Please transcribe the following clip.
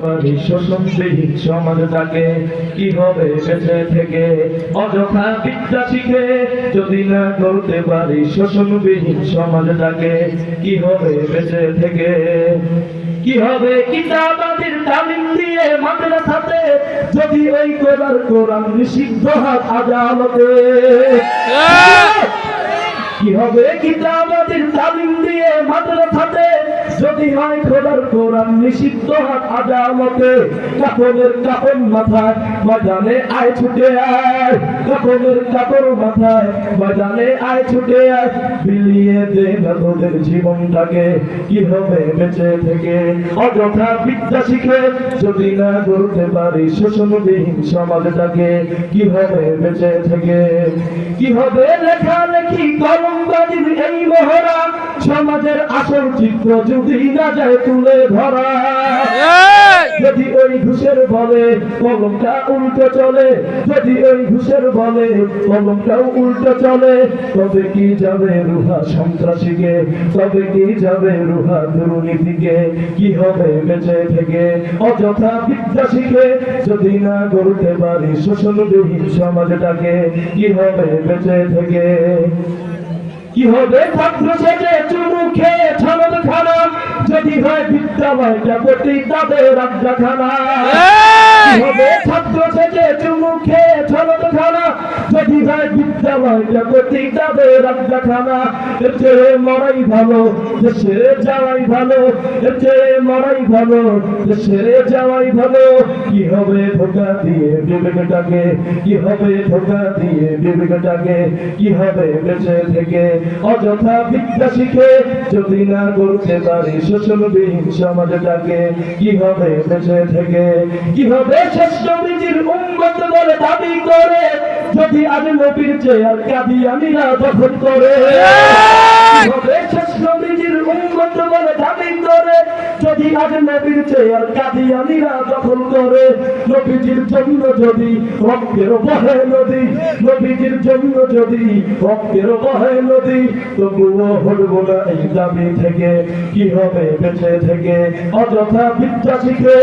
পারি শোষণবিহীন সমাজটাকে কি হবে বেঁচে থেকে অযথা বিদ্যা শিখে যদি না করতে পারি শোষণবিহীন সমাজটাকে কি হবে বেঁচে থেকে? কি হবে কিতাবাদের তালিম দিয়ে মাদ্রাসাতে যদি ওই কোরআন কোরআন নিষিদ্ধ আদালতে? কি হবে কিতাবাদের তালিম দিয়ে মাদ্রাসাতে যদি হয় খোদার কোরআন নিষিদ্ধ হাত আদালতে, কাপড়ের কাপড় মাথায়, ময়দানে আয় ছুটে আয়। কাপড়ের কাপড় মাথায়, ময়দানে আয় ছুটে আয়। বিলিয়ে দে না তোদের জীবনটাকে, কি হবে বেঁচে থেকে? অযথা বিদ্যা শিখে যদি না করতে পারি শোষণবিহীন সমাজটাকে, কি হবে বেঁচে থেকে? কি হবে লেখালেখি কলমবাজির এই মহড়া? সমাজের আসল চিত্র যদি না যায় তুলে ধরা। যদি ওই ঘুষের বলে কলমটা উল্টো চলে যদি ওই ঘুষের বলে কলমটাও উল্টো চলে তবে কি যাবে রুহা সন্ত্রাসীকে? তবে কি যাবে রুহা দুর্নীতিকে? কি হবে বেঁচে থেকে? অযথা বিদ্যা শিখে যদি না করতে পারি শোষণবিহীন সমাজটাকে কি হবে বেঁচে থেকে? কি হবে ছাত্র হয় বিদ্যালয় জগতি তাদের রাজ্যখানা হবে ছাত্র থেকে চুমু খেয়ে খানা যদি বিদ্যালয়টা প্রতি তাদের আড্ডা এর চেয়ে মরাই ভালো দেশে যাওয়াই ভালো, এর চেয়ে মরাই ভালো দেশে যাওয়াই ভালো। কি হবে ধোকা দিয়ে বিবেকটাকে? কি হবে ধোকা দিয়ে বিবেকটাকে? কি হবে বেঁচে থেকে? অযথা বিদ্যা শিখে যদি না করতে পারি শোষণবিহীন সমাজটাকে, কি হবে বেঁচে থেকে? কি হবে শ্রেষ্ঠ নিজের উন্মত বলে দাবি করে? যদি আজ নবীর চেয়ার কাদিয়ানিরা দখল করে। কি হবে শ্রেষ্ঠ নিজের উন্মত বলে দাবি করে যদি আজ নবীর চেয়ার কাদিয়ানিরা দখল করে। নবীজির জন্য যদি রক্তের বহে নদী নবীজির জন্য যদি রক্তের বহে নদী তবুও হলব না এই দাবি থেকে। কি হবে বেঁচে থেকে? অযথা বিদ্যা শিখে